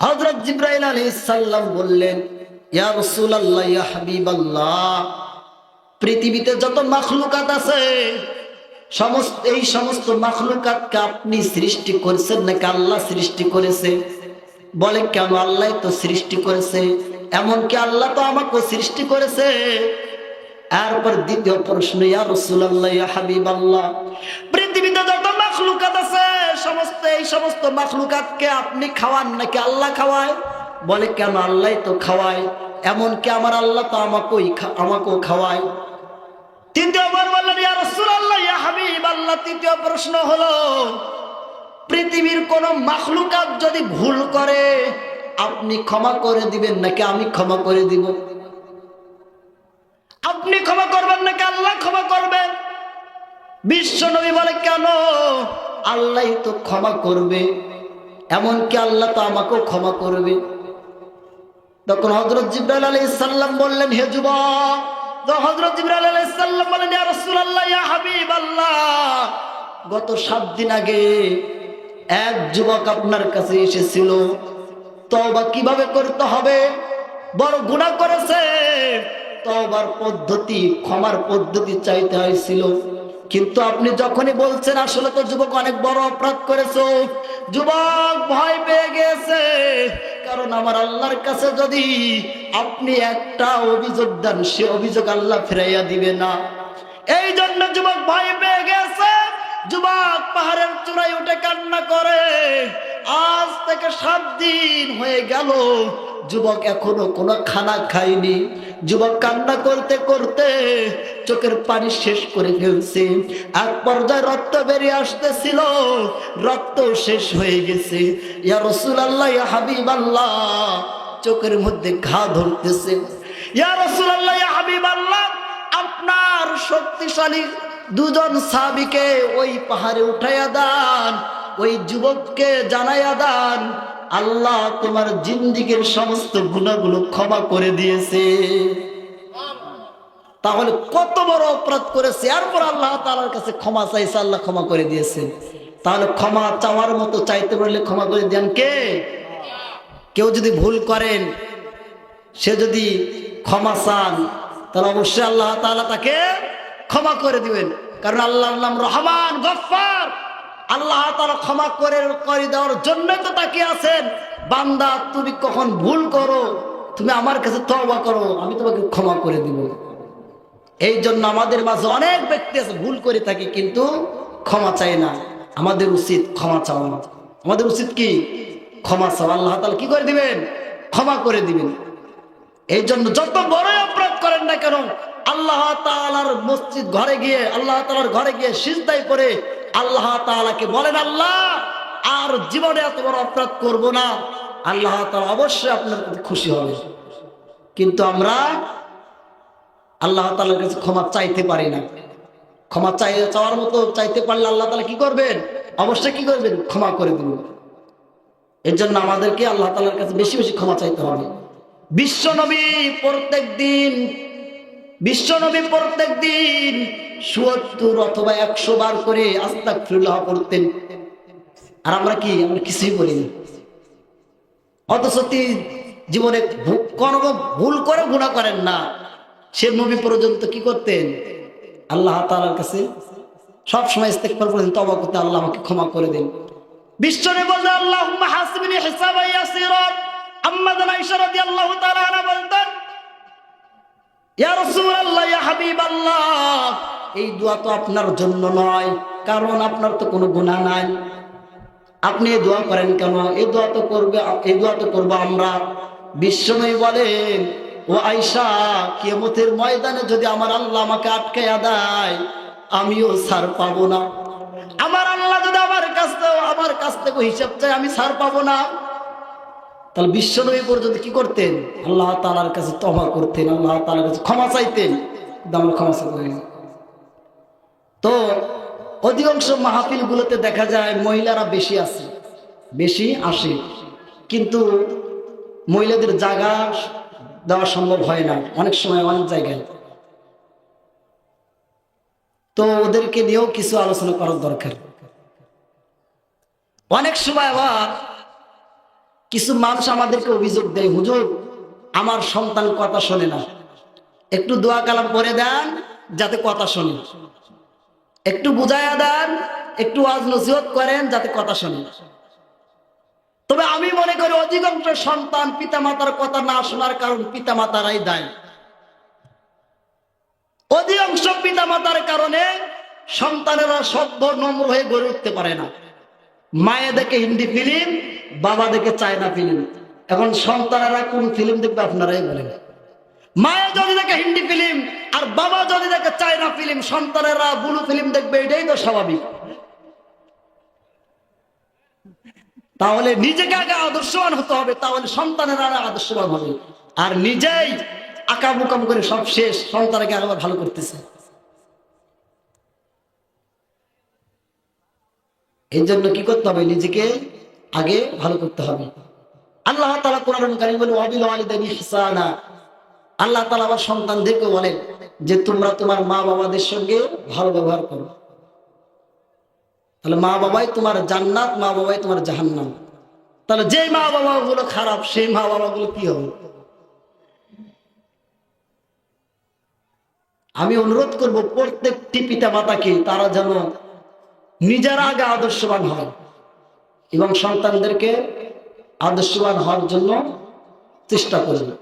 হযরত জিব্রাইল আলাইহিস সালাম বললেন পৃথিবীতে যত মাখলুকাত আছে, সমস্ত, এই সমস্ত মাখলুকাতকে আপনি সৃষ্টি করেছেন নাকি আল্লাহ সৃষ্টি করেছে? বলে, কেন আল্লাহ তো সৃষ্টি করেছে? এমনকি আল্লাহ তো আমাকে সৃষ্টি করেছে। এরপর দ্বিতীয় প্রশ্ন, ইয়া পৃথিবীতে যত মাখলুকাত আছে সমস্ত, এই সমস্ত মাখলুকাতকে আপনি খাওয়ান নাকি আল্লাহ খাওয়ায়? বলে, কেন আল্লাহ তো খাওয়ায়? এমনকি আমার আল্লাহ তো আমাকেই আমাকেও খাওয়ায়? তৃতীয় প্রশ্ন হলো, পৃথিবীর যদি ভুল করে, আপনি ক্ষমা করে দিবেন নাকি আমি ক্ষমা করে দিব? আপনি ক্ষমা করবেন নাকি আল্লাহ ক্ষমা করবেন? বিশ্ব নবী বলে, কেন? আল্লাহ তো ক্ষমা করবে। এমনকি আল্লাহ তো আমাকেও ক্ষমা করবে। তখন হজরত জিব্রাইল আলাইহিস সালাম বললেন, হে যুবক হজরত জিব্রাইল আলাইহিস সালাম বলেন ইয়া রাসূলুল্লাহ, ইয়া গত সাত দিন আগে এক যুবক আপনার কাছে এসেছিল। তওবা কীভাবে করতে হবে? বড় গুনাহ করেছে। তবার পদ্ধতি, ক্ষমার পদ্ধতি চাইতে হয়েছিল। কিন্তু আপনি যখনই বলছেন, আসলে তো যুবক অনেক বড় অপরাধ করেছ। যুবক ভয় পেয়ে গেছে। কারণ আমার আল্লাহর কাছে যদি আপনি একটা অভিযোগ দেন, সে অভিযোগ আল্লাহ ফিরাইয়া দিবে না। এই জন্য যুবক ভয় পেয়ে গেছে। যুবক পাহাড়ের চূড়ায় উঠে কান্না করে। আজ থেকে সাত দিন হয়ে গেল, যুবক এখনও কোনো খানা খায়নি। যুবক কান্না করতে করতে চোখের পানি শেষ করে ফেলছে। এক পর্যায়ে রক্ত বেরিয়ে আসতেছিল, রক্ত শেষ হয়ে গেছে। ইয়া রসুল আল্লাহ ইয়া হাবিব আল্লাহ চোখের মধ্যে ঘা ধরতেছে। ইয়া রসুল আল্লাহ ইয়া হাবিব আল্লাহ আপনার শক্তিশালী দুজন সাবিকে ওই পাহাড়ে উঠাইয়া দান, ওই যুবককে জানাইয়া দান আল্লাহ তোমার জিন্দিগির সমস্ত গুণাগুলো ক্ষমা করে দিয়েছে। তাহলে কত বড় অপরাধ করেছে, এরপর আল্লাহ তালার কাছে ক্ষমা চাইছে, আল্লাহ ক্ষমা করে দিয়েছে। তাহলে ক্ষমা চাওয়ার মতো চাইতে পারলে ক্ষমা করে দেন কে? কেউ যদি ভুল করেন, সে যদি ক্ষমা চান, তাহলে অবশ্যই আল্লাহ তাআলা তাকে ক্ষমা করে দিবেন। কারণ আল্লাহর নাম রহমান, গফফার। আল্লাহ তাআলা ক্ষমা করে করে দেওয়ার জন্য তো তাকে আছেন। বান্দা, তুমি কখন ভুল করো, তুমি আমার কাছে তওবা করো, আমি তোমাকে ক্ষমা করে দিব। এই জন্য আমাদের মাঝে অনেক ব্যক্তি আছে, ভুল করে থাকি, কিন্তু ক্ষমা চায় না। আমাদের উচিত ক্ষমা চাওয়া। আমাদের উচিত কি? ক্ষমা চাওয়া। আল্লাহ তাআলা কি করে দিবেন? ক্ষমা করে দিবেন। এই জন্য যত বড় অপরাধ করেন না কেন, আল্লাহ তাআলার মসজিদ ঘরে গিয়ে, আল্লাহ তালার ঘরে গিয়ে সিজদাই করে আল্লাহ তাআলাকে বলেন, আল্লাহ, আর জীবনে এত বড় অপরাধ করব না। আল্লাহ তাআলা অবশ্যই আপনার প্রতি খুশি হবে। কিন্তু আমরা আল্লাহ তালার কাছে ক্ষমা চাইতে পারি না। ক্ষমা চাই, চাওয়ার মতো চাইতে পারলে আল্লাহ তাআলা কি করবেন? অবশ্যই কি করবেন? ক্ষমা করে দিবেন। এর জন্য আমাদেরকে আল্লাহ তালার কাছে বেশি বেশি ক্ষমা চাইতে হবে। বিশ্বনবী প্রত্যেক দিন বিশ্বনবী প্রত্যেক দিন সুয়াত্তর অথবা একশো বার করে আস্তাক ফিরুল্লাহ পড়তেন। আর আমরা কি? আমরা কিছুই বলি না অথচ জীবনে কোনো ভুল করে গুণা করেন না। সে নবী পর্যন্ত কি করতেন? আল্লাহ তাআলার কাছে সবসময় সময় ইস্তেগফার করতেন, তওবা করতে আল্লাহ আমাকে ক্ষমা করে দিন। বিশ্বনে বললেন আল্লাহুম্মা হাসিবনি হিসাবান ইয়াসিরা আম্মা জান আয়েশা রাদিয়াল্লাহু তাআলা বলতেন এই দোয়া তো আপনার জন্য নয়, কারণ আপনার তো কোনো গুনাহ নাই। আপনি এই দোয়া করেন কেন? এই দোয়া তো করবে, এই দোয়া তো করব আমরা। বিশ্বনবী বলেন, ও আয়সা কিয়ামতের ময়দানে যদি আমার আল্লাহ আমাকে আটকাইয়া দেয়, আমিও সার পাবো না। আমার আল্লাহ যদি আমার কাছ থেকে, আমার কাছ থেকে হিসাব চাই আমি সার পাবো না। তাহলে বিশ্বনবী পর্যন্ত কি করতেন? আল্লাহ তালার কাছে তবা করতেন, আল্লাহ তালার কাছে ক্ষমা চাইতেন ক্ষমা চাইতে পারি না। তো অধিকাংশ মাহফিলগুলোতে দেখা যায় মহিলারা বেশি আছে, বেশি আসে, কিন্তু মহিলাদের জায়গা দেওয়া সম্ভব হয় না, অনেক সময় অনেক জায়গায়। তো ওদেরকে নিয়েও কিছু আলোচনা করার দরকার। অনেক সময় আবার কিছু মানুষ আমাদেরকে অভিযোগ দেয়, হুজুর, আমার সন্তান কথা শোনে না। একটু দোয়া কালাম করে দেন, যাতে কথা শোনে। একটু বুঝাইয়া দেন, একটু আজ নসিহত করেন, যাতে কথা শোনে। তবে আমি মনে করি অধিকাংশ সন্তান পিতামাতার কথা না শোনার কারণ পিতামাতারাই দায়। অধিকাংশ পিতামাতার কারণে সন্তানেরা সভ্য নম্র হয়ে গড়ে উঠতে পারে না। মায়ে দেখে হিন্দি ফিল্ম বাবা দেখে চায়না ফিল্ম এখন সন্তানেরা কোন ফিল্ম দেখবে আপনারাই বলেন। মায়ে যদি দেখে হিন্দি ফিল্ম আর বাবা যদি দেখে চায়না ফিল্ম সন্তানেরা বুলু ফিল্ম দেখবে, এটাই তো স্বাভাবিক। তাহলে নিজেকে আগে আদর্শবান হতে হবে, তাহলে সন্তানেরা আদর্শবান হবে। আর নিজেই আঁকা বুকাম করে সব শেষ, সন্তানকে আবার ভালো করতেছে। এই জন্য কি করতে হবে? নিজেকে আগে ভালো করতে হবে। আল্লাহ তালা কোরআন কারিম বলে ইহসানা। আল্লাহ তালা আবার সন্তানদেরকে বলেন যে, তোমরা তোমার মা বাবাদের সঙ্গে ভালো ব্যবহার করো। তাহলে মা বাবাই তোমার জান্নাত, মা বাবাই তোমার জাহান্নাম। তাহলে যে মা বাবা গুলো খারাপ, সেই মা বাবা গুলো কি হবে? আমি অনুরোধ করব, প্রত্যেকটি পিতা মাতাকে তারা যেন নিজের আগে আদর্শবান হয়। এবং সন্তানদেরকে আদর্শবান হওয়ার জন্য চেষ্টা করবে।